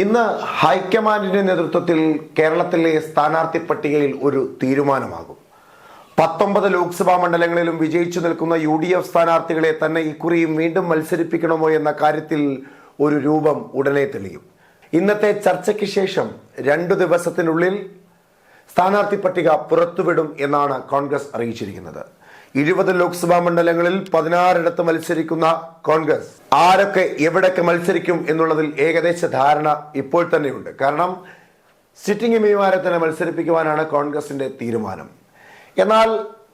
ഇന്ന് ഹൈക്കമാൻഡിന്റെ നേതൃത്വത്തിൽ കേരളത്തിലെ സ്ഥാനാർത്ഥി പട്ടികയിൽ ഒരു തീരുമാനമാകും. പത്തൊമ്പത് ലോക്സഭാ മണ്ഡലങ്ങളിലും വിജയിച്ചു നിൽക്കുന്ന യു ഡി എഫ് സ്ഥാനാർത്ഥികളെ തന്നെ ഇക്കുറിയും വീണ്ടും മത്സരിപ്പിക്കണമോ എന്ന കാര്യത്തിൽ ഒരു രൂപം ഉടനെ തെളിയും. ഇന്നത്തെ ചർച്ചയ്ക്ക് ശേഷം രണ്ടു ദിവസത്തിനുള്ളിൽ സ്ഥാനാർത്ഥി പട്ടിക പുറത്തുവിടും എന്നാണ് കോൺഗ്രസ് അറിയിച്ചിരിക്കുന്നത്. ഇരുപത് ലോക്സഭാ മണ്ഡലങ്ങളിൽ പതിനാറിടത്ത് മത്സരിക്കുന്ന കോൺഗ്രസ്. ആരൊക്കെ എവിടൊക്കെ മത്സരിക്കും എന്നുള്ളതിൽ ഏകദേശ ധാരണ ഇപ്പോൾ തന്നെയുണ്ട്. കാരണം സിറ്റിംഗ് എംപിമാരെ തന്നെ മത്സരിപ്പിക്കുവാനാണ് കോൺഗ്രസിന്റെ തീരുമാനം. എന്നാൽ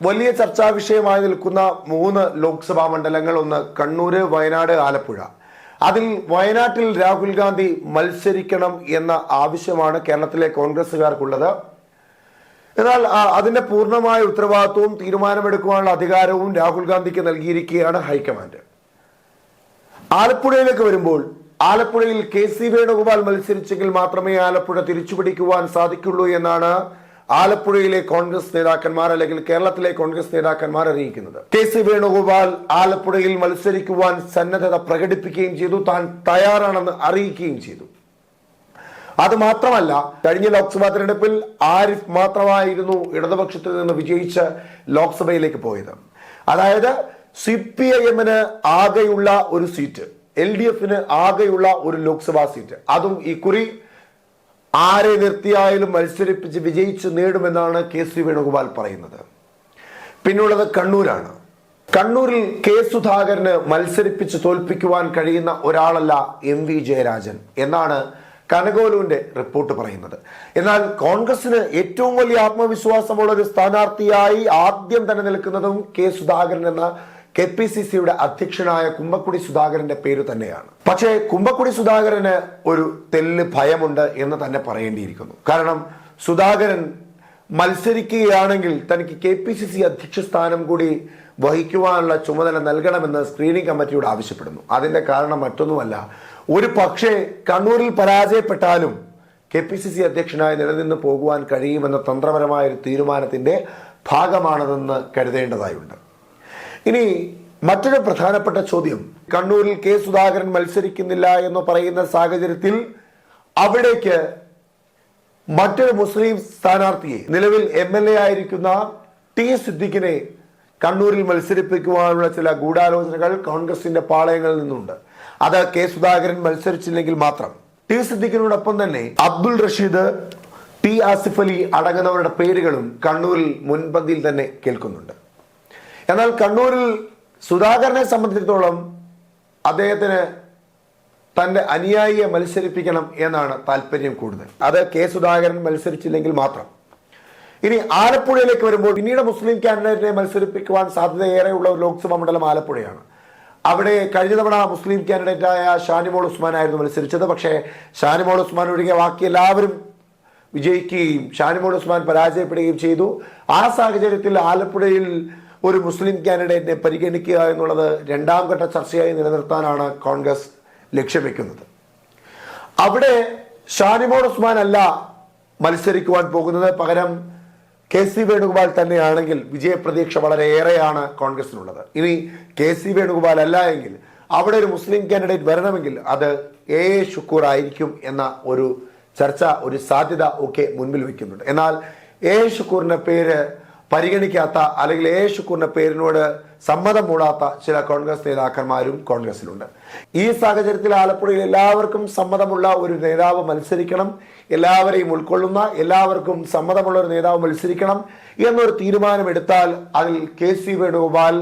വലിയ ചർച്ചാ വിഷയമായി നിൽക്കുന്ന മൂന്ന് ലോക്സഭാ മണ്ഡലങ്ങൾ ഒന്ന് കണ്ണൂര് വയനാട് ആലപ്പുഴ. അതിൽ വയനാട്ടിൽ രാഹുൽ ഗാന്ധി മത്സരിക്കണം എന്ന ആവശ്യമാണ് കേരളത്തിലെ കോൺഗ്രസുകാർക്കുള്ളത് എന്നാൽ അതിന്റെ പൂർണമായ ഉത്തരവാദിത്വവും തീരുമാനമെടുക്കുവാനുള്ള അധികാരവും രാഹുൽ ഗാന്ധിക്ക് നൽകിയിരിക്കുകയാണ് ഹൈക്കമാൻഡ്. ആലപ്പുഴയിലേക്ക് വരുമ്പോൾ ആലപ്പുഴയിൽ കെ സി വേണുഗോപാൽ മത്സരിച്ചെങ്കിൽ മാത്രമേ ആലപ്പുഴ തിരിച്ചുപിടിക്കുവാൻ സാധിക്കുള്ളൂ എന്നാണ് ആലപ്പുഴയിലെ കോൺഗ്രസ് നേതാക്കന്മാർ അല്ലെങ്കിൽ കേരളത്തിലെ കോൺഗ്രസ് നേതാക്കന്മാർ അറിയിക്കുന്നത്. കെ സി വേണുഗോപാൽ ആലപ്പുഴയിൽ മത്സരിക്കുവാൻ സന്നദ്ധത പ്രകടിപ്പിക്കുകയും ചെയ്തു. താൻ തയ്യാറാണെന്ന് അറിയിക്കുകയും ചെയ്തു. അത് മാത്രമല്ല കഴിഞ്ഞ ലോക്സഭാ തെരഞ്ഞെടുപ്പിൽ ആരിഫ് മാത്രമായിരുന്നു ഇടതുപക്ഷത്തിൽ നിന്ന് വിജയിച്ച് ലോക്സഭയിലേക്ക് പോയത്. അതായത് സി പി ഐ എമ്മിന് ആകെയുള്ള ഒരു സീറ്റ് എൽ ഡി എഫിന് ആകെയുള്ള ഒരു ലോക്സഭാ സീറ്റ്. അതും ഈ കുറി ആരെ നിർത്തിയായാലും മത്സരിപ്പിച്ച് വിജയിച്ച് നേടുമെന്നാണ് കെ സി വേണുഗോപാൽ പറയുന്നത്. പിന്നുള്ളത് കണ്ണൂരാണ്. കണ്ണൂരിൽ കെ സുധാകരന് മത്സരിപ്പിച്ച് തോൽപ്പിക്കുവാൻ കഴിയുന്ന ഒരാളല്ല എം വി ജയരാജൻ എന്നാണ് കനകോലുവിന്റെ റിപ്പോർട്ട് പറയുന്നത്. എന്നാൽ കോൺഗ്രസിന് ഏറ്റവും വലിയ ആത്മവിശ്വാസമുള്ള ഒരു സ്ഥാനാർത്ഥിയായി ആദ്യം തന്നെ നിൽക്കുന്നതും കെ സുധാകരൻ എന്ന കെ പി സി സിയുടെ അധ്യക്ഷനായ കുമ്പക്കുടി സുധാകരന്റെ പേര് തന്നെയാണ്. പക്ഷേ കുമ്പക്കുടി സുധാകരന് ഒരു തെല്ല് ഭയമുണ്ട് എന്ന് തന്നെ പറയേണ്ടിയിരിക്കുന്നു. കാരണം സുധാകരൻ മത്സരിക്കുകയാണെങ്കിൽ തനിക്ക് കെ പി സി സി അധ്യക്ഷ സ്ഥാനം കൂടി വഹിക്കുവാനുള്ള ചുമതല നൽകണമെന്ന് സ്ക്രീനിംഗ് കമ്മിറ്റിയോട് ആവശ്യപ്പെടുന്നു. അതിന്റെ കാരണം മറ്റൊന്നുമല്ല ഒരു പക്ഷേ കണ്ണൂരിൽ പരാജയപ്പെട്ടാലും കെ പി സി സി അധ്യക്ഷനായി നിലനിന്ന് പോകുവാൻ കഴിയുമെന്ന തന്ത്രപരമായ ഒരു തീരുമാനത്തിന്റെ ഭാഗമാണതെന്ന് കരുതേണ്ടതായുണ്ട്. ഇനി മറ്റൊരു പ്രധാനപ്പെട്ട ചോദ്യം കണ്ണൂരിൽ കെ സുധാകരൻ മത്സരിക്കുന്നില്ല എന്ന് പറയുന്ന സാഹചര്യത്തിൽ അവിടേക്ക് മറ്റൊരു മുസ്ലിം സ്ഥാനാർത്ഥിയെ നിലവിൽ എം എൽ എ ആയിരിക്കുന്ന ടി സിദ്ദിഖിനെ കണ്ണൂരിൽ മത്സരിപ്പിക്കുവാനുള്ള ചില ഗൂഢാലോചനകൾ കോൺഗ്രസിന്റെ പാളയങ്ങളിൽ നിന്നുണ്ട്. അത് കെ സുധാകരൻ മത്സരിച്ചില്ലെങ്കിൽ മാത്രം. ടി സിദ്ദിഖിനോടൊപ്പം തന്നെ അബ്ദുൾ റഷീദ് ടി ആസിഫ് അലി അടങ്ങുന്നവരുടെ പേരുകളും കണ്ണൂരിൽ മുൻപന്തിയിൽ തന്നെ കേൾക്കുന്നുണ്ട്. എന്നാൽ കണ്ണൂരിൽ സുധാകരനെ സംബന്ധിച്ചിടത്തോളം അദ്ദേഹത്തിന് തന്റെ അനുയായിയെ മത്സരിപ്പിക്കണം എന്നാണ് താല്പര്യം കൂടുതൽ. അത് കെ സുധാകരൻ മത്സരിച്ചില്ലെങ്കിൽ മാത്രം. ഇനി ആലപ്പുഴയിലേക്ക് വരുമ്പോൾ പിന്നീട് മുസ്ലിം കാൻഡിഡേറ്റിനെ മത്സരിപ്പിക്കുവാൻ സാധ്യതയേറെയുള്ള ഒരു ലോക്സഭാ മണ്ഡലം ആലപ്പുഴയാണ്. അവിടെ കഴിഞ്ഞ തവണ മുസ്ലിം കാൻഡിഡേറ്റായ ഷാനിമോൾ ഉസ്മാൻ ആയിരുന്നു മത്സരിച്ചത്. പക്ഷേ ഷാനിമോൾ ഉസ്മാൻ ഒഴികെ ബാക്കി എല്ലാവരും വിജയിക്കുകയും ഷാനിമോൾ ഉസ്മാൻ പരാജയപ്പെടുകയും ചെയ്തു. ആ സാഹചര്യത്തിൽ ആലപ്പുഴയിൽ ഒരു മുസ്ലിം കാൻഡിഡേറ്റിനെ പരിഗണിക്കുക എന്നുള്ളത് രണ്ടാം ഘട്ട ചർച്ചയായി നിലനിർത്താനാണ് കോൺഗ്രസ് ലക്ഷ്യം വെക്കുന്നത് അവിടെ ഷാനിമോൾ ഉസ്മാൻ അല്ല മത്സരിക്കുവാൻ പോകുന്നത്. പകരം കെ സി വേണുഗോപാൽ തന്നെയാണെങ്കിൽ വിജയപ്രതീക്ഷ വളരെയേറെയാണ് കോൺഗ്രസിനുള്ളത്. ഇനി കെ സി വേണുഗോപാൽ അല്ല എങ്കിൽ അവിടെ ഒരു മുസ്ലിം കാൻഡിഡേറ്റ് വരണമെങ്കിൽ അത് എ എ ഷുക്കൂർ ആയിരിക്കും എന്ന ഒരു ചർച്ച ഒരു സാധ്യത ഒക്കെ മുൻപിൽ വയ്ക്കുന്നുണ്ട്. എന്നാൽ എ ഷുക്കൂറിന്റെ പേര് പരിഗണിക്കാത്ത അല്ലെങ്കിൽ എ ഷുക്കൂറിന്റെ പേരിനോട് സമ്മതം മൂടാത്ത ചില കോൺഗ്രസ് നേതാക്കന്മാരും കോൺഗ്രസിലുണ്ട്. ഈ സാഹചര്യത്തിൽ ആലപ്പുഴയിൽ എല്ലാവർക്കും സമ്മതമുള്ള ഒരു നേതാവ് മത്സരിക്കണം എല്ലാവരെയും ഉൾക്കൊള്ളുന്ന എല്ലാവർക്കും സമ്മതമുള്ള ഒരു നേതാവ് മത്സരിക്കണം എന്നൊരു തീരുമാനമെടുത്താൽ അതിൽ കെ സി വേണുഗോപാൽ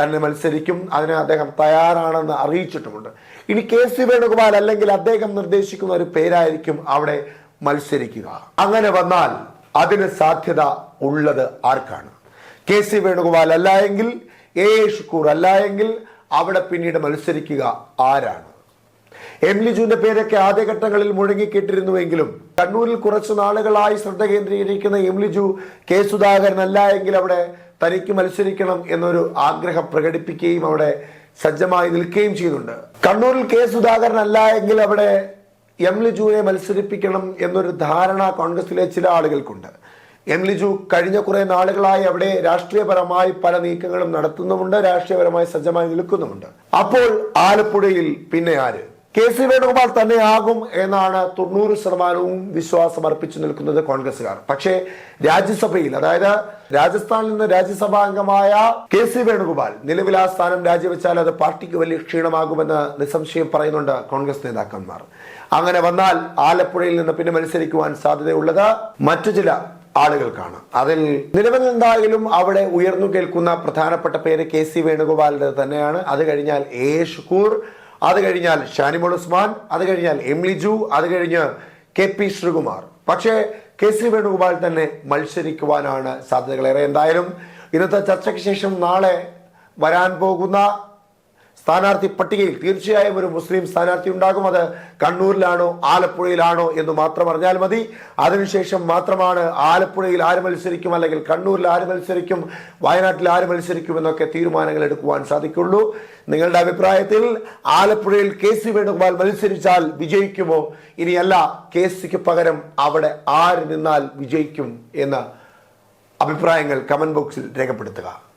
തന്നെ മത്സരിക്കും. അതിന് അദ്ദേഹം തയ്യാറാണെന്ന് അറിയിച്ചിട്ടുമുണ്ട്. ഇനി കെ സി വേണുഗോപാൽ അല്ലെങ്കിൽ അദ്ദേഹം നിർദ്ദേശിക്കുന്ന ഒരു പേരായിരിക്കും അവിടെ മത്സരിക്കുക. അങ്ങനെ വന്നാൽ അതിന് സാധ്യത ഉള്ളത് ആർക്കാണ്? കെ സി വേണുഗോപാൽ അല്ല എങ്കിൽ എ ഷുക്കൂർ അല്ല എങ്കിൽ അവിടെ പിന്നീട് മത്സരിക്കുക ആരാണ്? എം ലിജുവിന്റെ പേരൊക്കെ ആദ്യഘട്ടങ്ങളിൽ മുഴങ്ങിക്കേട്ടിരുന്നുവെങ്കിലും കണ്ണൂരിൽ കുറച്ചു നാളുകളായി ശ്രദ്ധ കേന്ദ്രീകരിക്കുന്ന എം ലിജു കെ സുധാകരൻ അല്ല എങ്കിൽ അവിടെ തനിക്ക് മത്സരിക്കണം എന്നൊരു ആഗ്രഹം പ്രകടിപ്പിക്കുകയും അവിടെ സജ്ജമായി നിൽക്കുകയും ചെയ്യുന്നുണ്ട്. കണ്ണൂരിൽ കെ സുധാകരൻ അല്ല എങ്കിൽ അവിടെ എം ലിജുവിനെ മത്സരിപ്പിക്കണം എന്നൊരു ധാരണ കോൺഗ്രസിലെ ചില ആളുകൾക്കുണ്ട്. എം ലിജു കഴിഞ്ഞ കുറെ നാളുകളായി അവിടെ രാഷ്ട്രീയപരമായി പല നീക്കങ്ങളും നടത്തുന്നുമുണ്ട് രാഷ്ട്രീയപരമായി സജ്ജമായി നിൽക്കുന്നുമുണ്ട്. അപ്പോൾ ആലപ്പുഴയിൽ പിന്നെ ആര്? കെ സി വേണുഗോപാൽ തന്നെയാകും എന്നാണ് തൊണ്ണൂറ് ശതമാനവും വിശ്വാസം അർപ്പിച്ചു നിൽക്കുന്നത് കോൺഗ്രസ്സുകാർ. പക്ഷേ രാജ്യസഭയിൽ അതായത് രാജസ്ഥാനിൽ നിന്ന് രാജ്യസഭാ അംഗമായ കെ സി വേണുഗോപാൽ നിലവിൽ ആ സ്ഥാനം രാജിവെച്ചാൽ അത് പാർട്ടിക്ക് വലിയ ക്ഷീണമാകുമെന്ന് നിസ്സംശയം പറയുന്നുണ്ട് കോൺഗ്രസ് നേതാക്കന്മാർ. അങ്ങനെ വന്നാൽ ആലപ്പുഴയിൽ നിന്ന് പിന്നെ മത്സരിക്കുവാൻ സാധ്യതയുള്ളത് മറ്റു ചില ആളുകൾക്കാണ് അതിൽ നിലവിൽ എന്തായാലും അവിടെ ഉയർന്നു കേൾക്കുന്ന പ്രധാനപ്പെട്ട പേര് കെ സി വേണുഗോപാലിന്റെ തന്നെയാണ്. അത് കഴിഞ്ഞാൽ എ ഷുക്കൂർ അത് കഴിഞ്ഞാൽ ഷാനിമോൾ ഉസ്മാൻ അത് കഴിഞ്ഞാൽ എം ലിജു അത് കഴിഞ്ഞ് കെ പി ശ്രീകുമാർ. പക്ഷേ കെ സി വേണുഗോപാൽ തന്നെ മത്സരിക്കുവാനാണ് സാധ്യതകളേറെ. എന്തായാലും ഇന്നത്തെ ചർച്ചയ്ക്ക് ശേഷം നാളെ വരാൻ പോകുന്ന സ്ഥാനാർത്ഥി പട്ടികയിൽ തീർച്ചയായും ഒരു മുസ്ലിം സ്ഥാനാർത്ഥി ഉണ്ടാകും. അത് കണ്ണൂരിലാണോ ആലപ്പുഴയിലാണോ എന്ന് മാത്രം അറിഞ്ഞാൽ മതി. അതിനുശേഷം മാത്രമാണ് ആലപ്പുഴയിൽ ആര് മത്സരിക്കും അല്ലെങ്കിൽ കണ്ണൂരിൽ ആര് മത്സരിക്കും വയനാട്ടിൽ ആര് മത്സരിക്കും എന്നൊക്കെ തീരുമാനങ്ങൾ എടുക്കുവാൻ സാധിക്കുള്ളൂ. നിങ്ങളുടെ അഭിപ്രായത്തിൽ ആലപ്പുഴയിൽ കെ സി വേണുഗോപാൽ മത്സരിച്ചാൽ വിജയിക്കുമോ? ഇനിയല്ല കെ സിക്ക് പകരം അവിടെ ആര് നിന്നാൽ വിജയിക്കും എന്ന അഭിപ്രായങ്ങൾ കമന്റ് ബോക്സിൽ രേഖപ്പെടുത്തുക.